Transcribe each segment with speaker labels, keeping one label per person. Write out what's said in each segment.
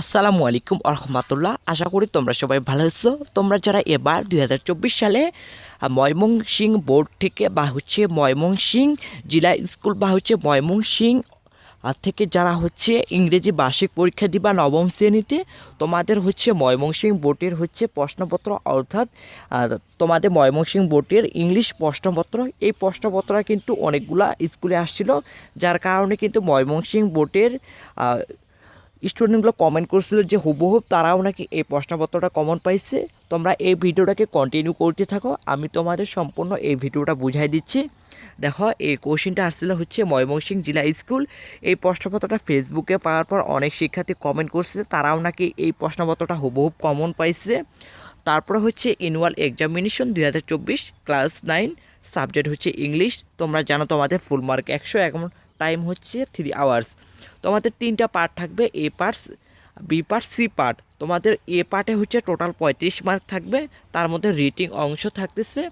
Speaker 1: আসসালামু আলাইকুম আরহামাতুল্লাহ। আশা করি তোমরা সবাই ভালো আছো। তোমরা যারা এবার দু হাজার চব্বিশ সালে ময়মনসিং বোর্ড থেকে বা হচ্ছে ময়মনসিং জেলা স্কুল বা হচ্ছে ময়মনসিং থেকে যারা হচ্ছে ইংরেজি বার্ষিক পরীক্ষা দিবা নবম শ্রেণীতে, তোমাদের হচ্ছে ময়মনসিং বোর্ডের হচ্ছে প্রশ্নপত্র অর্থাৎ তোমাদের ময়মনসিং বোর্ডের ইংলিশ প্রশ্নপত্র, এই প্রশ্নপত্র কিন্তু অনেকগুলা স্কুলে আসছিল, যার কারণে কিন্তু ময়মনসিং বোর্ডের স্টুডেন্টগুলো কমেন্ট করছিল যে হুবহু তারাও নাকি এই প্রশ্নপত্রটা কমন পাইছে। তোমরা এই ভিডিওটাকে কন্টিনিউ করতে থাকো। আমি তোমাদের সম্পূর্ণ এই ভিডিওটা বুঝাই দিচ্ছি। দেখো, এই কোশ্চেনটা আসছিল হচ্ছে ময়মনসিংহ জেলা স্কুল। এই প্রশ্নপত্রটা ফেসবুকে পাওয়ার পর অনেক শিক্ষার্থী কমেন্ট করছে তারাও নাকি এই প্রশ্নপত্রটা হুবহু কমন পাইছে। তারপরে হচ্ছে অ্যানুয়াল এক্সামিনেশন দুই হাজার চব্বিশ ক্লাস নাইন সাবজেক্ট হচ্ছে ইংলিশ তোমরা জানো তোমাদের ফুল মার্ক একশো, এখন টাইম হচ্ছে থ্রি আওয়ার্স তোমাদের তিনটা পার্ট থাকবে A part B part C part তোমাদের এ পার্টে হচ্ছে টোটাল পঁয়ত্রিশ মার্ক থাকবে, তার মধ্যে রিটিং অংশ থাকতেছে।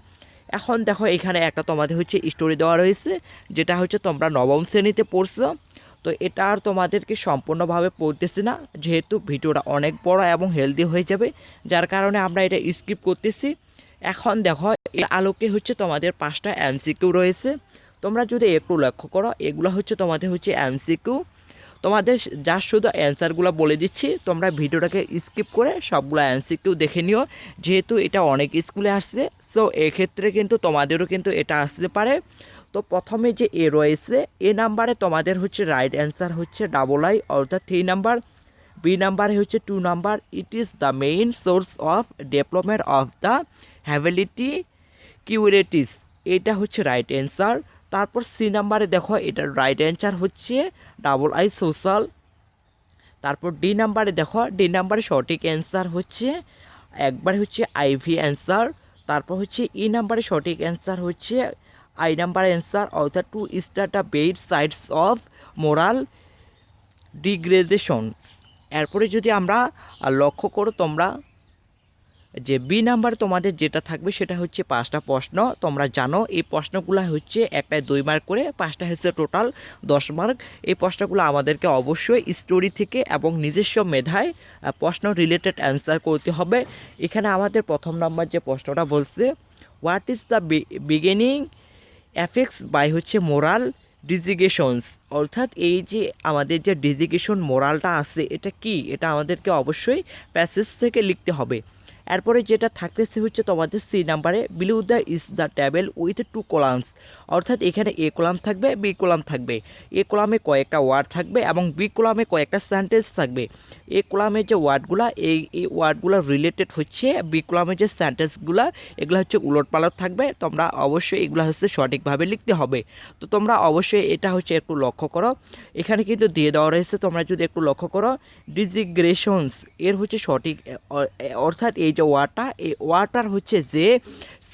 Speaker 1: এখন দেখো এখানে একটা তোমাদের হচ্ছে স্টোরি দেওয়া রয়েছে, যেটা হচ্ছে তোমরা নবম শ্রেণীতে পড়ছো। তো এটা আর তোমাদেরকে সম্পূর্ণভাবে পড়তেছি না, যেহেতু ভিডিওটা অনেক বড় এবং হেলদি হয়ে যাবে, যার কারণে আমরা এটা স্কিপ করতেছি। এখন দেখো, এর আলোকে হচ্ছে তোমাদের পাঁচটা এমসিকিউ রয়েছে। তোমরা যদি একটু লক্ষ্য করো, এগুলো হচ্ছে তোমাদের হচ্ছে এমসিকিউ তোমাদের যা শুধু অ্যান্সারগুলো বলে দিচ্ছি, তোমরা ভিডিওটাকে স্কিপ করে সবগুলো অ্যান্সারকেও দেখে নিও। যেহেতু এটা অনেক স্কুলে আসছে সো এক্ষেত্রে কিন্তু তোমাদেরও কিন্তু এটা আসতে পারে। তো প্রথমে যে এ রয়েছে এ নাম্বারে তোমাদের হচ্ছে রাইট অ্যান্সার হচ্ছে ডাবল আই অর্থাৎ থ্রি নাম্বার বি নাম্বারে হচ্ছে two number it is the main source of development of the ability curators এটা হচ্ছে রাইট অ্যান্সার তারপর সি নাম্বারে দেখো এটার রাইট অ্যান্সার হচ্ছে ডাবল আই সোশ্যাল তারপর ডি নাম্বারে দেখো ডি নাম্বারে সঠিক অ্যান্সার হচ্ছে, একবার হচ্ছে আইভি অ্যান্সার তারপর হচ্ছে ই নাম্বারে সঠিক অ্যান্সার হচ্ছে আই নাম্বার অ্যান্সার অর্থাৎ to start the bad sides of moral degradation এরপরে যদি আমরা লক্ষ্য করো তোমরা যে বি নাম্বার তোমাদের যেটা থাকবে সেটা হচ্ছে পাঁচটা প্রশ্ন। তোমরা জানো, এই প্রশ্নগুলো হচ্ছে একটায় দুই মার্ক করে, পাঁচটা হচ্ছে টোটাল দশ মার্ক। এই প্রশ্নগুলো আমাদেরকে অবশ্যই স্টোরি থেকে এবং নিজস্ব মেধায় প্রশ্ন রিলেটেড অ্যান্সার করতে হবে। এখানে আমাদের প্রথম নাম্বার যে প্রশ্নটা বলছে what is the beginning effects by হচ্ছে মোরাল ডিজিগেশনস অর্থাৎ এই যে আমাদের যে ডিজিগেশন মোরালটা আছে, এটা কি? এটা আমাদেরকে অবশ্যই প্যাসেজ থেকে লিখতে হবে। এরপরে যেটা থাকতেছে হচ্ছে তোমাদের সি নাম্বারে below the is the table with two columns অর্থাৎ এখানে এ কলাম থাকবে, বি কলাম থাকবে। এ কলামে কয়েকটা ওয়ার্ড থাকবে এবং বি কলামে কয়েকটা সেন্টেন্স থাকবে। এ কলামের যে ওয়ার্ডগুলো এই এই ওয়ার্ডগুলো রিলেটেড হচ্ছে, বি কলামের যে সেন্টেন্সগুলো এগুলো হচ্ছে উলট পালট থাকবে। তোমরা অবশ্যই এগুলো হচ্ছে সঠিকভাবে লিখতে হবে। তো তোমরা অবশ্যই এটা হচ্ছে একটু লক্ষ্য করো। এখানে কিন্তু দিয়ে দেওয়া রয়েছে, তোমরা যদি একটু লক্ষ্য করো, ডিজিগ্রেশনস, এর হচ্ছে সঠিক অর্থাৎ এই যে ওয়ার্ডটা এই ওয়ার্ডটার হচ্ছে যে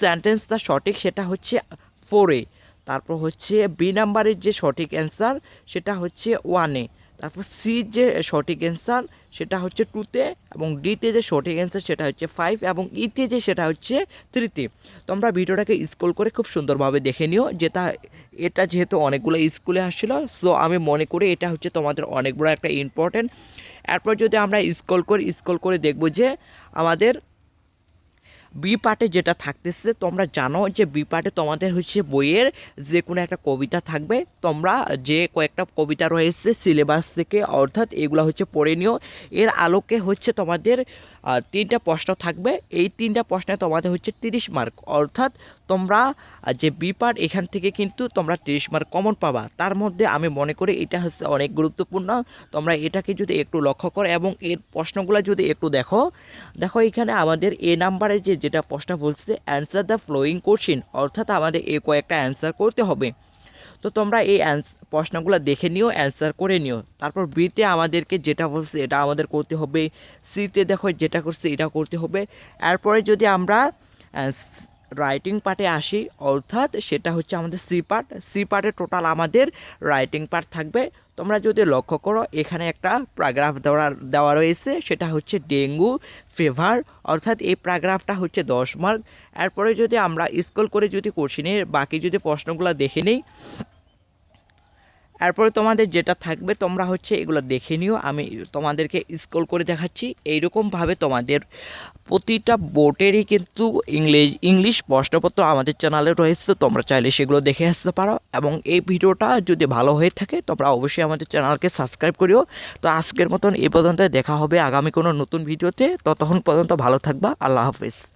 Speaker 1: সেন্টেন্সটা সঠিক সেটা হচ্ছে ফোরে তারপর হচ্ছে বি নাম্বারের যে সঠিক অ্যান্সার সেটা হচ্ছে ওয়ানে তারপর সি যে সঠিক অ্যান্সার সেটা হচ্ছে টুতে এবং ডিতে যে সঠিক অ্যান্সার সেটা হচ্ছে ফাইভ এবং ইতে যে, সেটা হচ্ছে থ্রিতে তোমরা ভিডিওটাকে স্কুল করে খুব সুন্দরভাবে দেখে নিও যেটা এটা যেহেতু অনেকগুলো স্কুলে আসছিল সো আমি মনে করি এটা হচ্ছে তোমাদের অনেক বড় একটা ইম্পর্টেন্ট এরপর যদি আমরা স্কল করি স্কল করে দেখব যে আমাদের বি পার্টে যেটা থাকতেছে, তোমরা জানো যে বি পার্টে তোমাদের হচ্ছে বইয়ের যে কোনো একটা কবিতা থাকবে। তোমরা যে কয়েকটা কবিতা রয়েছে সিলেবাস থেকে, অর্থাৎ এগুলো হচ্ছে পড়ে নিও। এর আলোকে হচ্ছে তোমাদের তিনটা প্রশ্ন থাকবে। এই তিনটা প্রশ্নে তোমাদের হচ্ছে তিরিশ মার্ক অর্থাৎ তোমরা যে বি পার্ট এখান থেকে কিন্তু তোমরা তিরিশ মার্ক কমন পাবা। তার মধ্যে আমি মনে করি এটা হচ্ছে অনেক গুরুত্বপূর্ণ। তোমরা এটাকে যদি একটু লক্ষ্য করো এবং এর প্রশ্নগুলো যদি একটু দেখো দেখো এখানে আমাদের এ নাম্বারে যে যেটা প্রশ্ন বলছে অ্যান্সার দ্য ফ্লোয়িং কোশ্চিন অর্থাৎ আমাদের এ কয়েকটা অ্যান্সার করতে হবে। তো তোমরা এই প্রশ্নগুলো দেখে নিও অ্যান্সার করে নিও। তারপর বিতে আমাদেরকে যেটা বলছে এটা আমাদের করতে হবে সিতে দেখো যেটা করছে এটা করতে হবে। এরপরে যদি আমরা রাইটিং পার্টে আসি। অর্থাৎ সেটা হচ্ছে আমাদের সি পার্ট সি পার্টে টোটাল আমাদের রাইটিং পার্ট থাকবে। তোমরা যদি লক্ষ্য করো, এখানে একটা প্যারাগ্রাফ দেওয়া দেওয়া রয়েছে। সেটা হচ্ছে ডেঙ্গু ফিভার অর্থাৎ এই প্যারাগ্রাফটা হচ্ছে দশ মার্ক এরপরে যদি আমরা স্কুল করে যদি কোশ্চিনের বাকি যদি প্রশ্নগুলো দেখে নিই এরপরে তোমাদের যেটা থাকবে, তোমরা হচ্ছে এগুলো দেখে নিও। আমি তোমাদেরকে স্ক্রল করে দেখাচ্ছি। এইরকমভাবে তোমাদের প্রতিটা বোর্ডেরই কিন্তু ইংলিশ ইংলিশ প্রশ্নপত্র আমাদের চ্যানেলে রয়েছে তোমরা চাইলে সেগুলো দেখে আসতে পারো। এবং এই ভিডিওটা যদি ভালো হয়ে থাকে, তোমরা অবশ্যই আমাদের চ্যানেলকে সাবস্ক্রাইব করিও। তো আজকের মতন এই পর্যন্ত দেখা হবে আগামী কোনো নতুন ভিডিওতে। ততক্ষণ পর্যন্ত ভালো থাকবা, আল্লাহ হাফিজ।